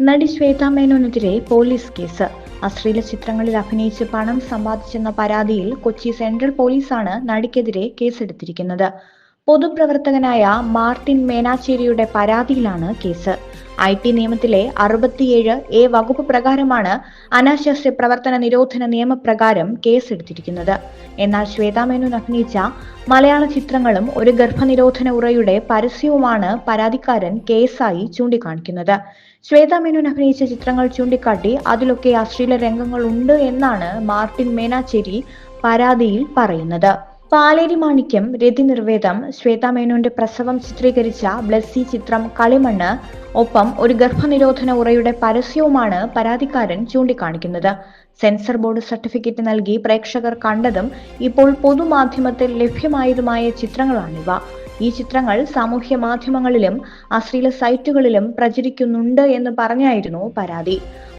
നടി Shweta മേനോനെതിരെ police case. അശ്ലീല ചിത്രങ്ങളിൽ അഭിനയിച്ച് പണം സമ്പാദിച്ചെന്ന പരാതിയിൽ കൊച്ചി സെൻട്രൽ പോലീസാണ് നടിക്കെതിരെ കേസെടുത്തിരിക്കുന്നത്. പൊതുപ്രവർത്തകനായ മാർട്ടിൻ മേനാച്ചേരിയുടെ പരാതിയിലാണ് കേസ്. ഐ ടി നിയമത്തിലെ അറുപത്തിയേഴ് എ വകുപ്പ് പ്രകാരമാണ് അനാശാസ്യ പ്രവർത്തന നിരോധന നിയമപ്രകാരം കേസെടുത്തിരിക്കുന്നത്. എന്നാൽ ശ്വേതാ മേനോൻ അഭിനയിച്ച മലയാള ചിത്രങ്ങളും ഒരു ഗർഭനിരോധന ഉറയുടെ പരസ്യവുമാണ് പരാതിക്കാരൻ കേസായി ചൂണ്ടിക്കാണിക്കുന്നത്. ശ്വേതാ മേനോൻ അഭിനയിച്ച ചിത്രങ്ങൾ ചൂണ്ടിക്കാട്ടി അതിലൊക്കെ അശ്ലീല രംഗങ്ങൾ ഉണ്ട് എന്നാണ് മാർട്ടിൻ മേനാച്ചേരി പരാതിയിൽ പറയുന്നത്. പാലേരി മാണിക്യം രതി നിർവേദം ശ്വേതാ മേനോന്റെ പ്രസവം ചിത്രീകരിച്ച ബ്ലസ്സി ചിത്രം കളിമണ്ണ് ഒപ്പം ഒരു ഗർഭനിരോധന ഉറയുടെ പരസ്യവുമാണ് പരാതിക്കാരൻ ചൂണ്ടിക്കാണിക്കുന്നത്. സെൻസർ ബോർഡ് സർട്ടിഫിക്കറ്റ് നൽകി പ്രേക്ഷകർ കണ്ടതും ഇപ്പോൾ പൊതുമാധ്യമത്തിൽ ലഭ്യമായതുമായ ചിത്രങ്ങളാണിവ. ഈ ചിത്രങ്ങൾ സാമൂഹ്യ മാധ്യമങ്ങളിലും അശ്ലീല സൈറ്റുകളിലും പ്രചരിക്കുന്നുണ്ട് എന്ന് പറഞ്ഞായിരുന്നു പരാതി.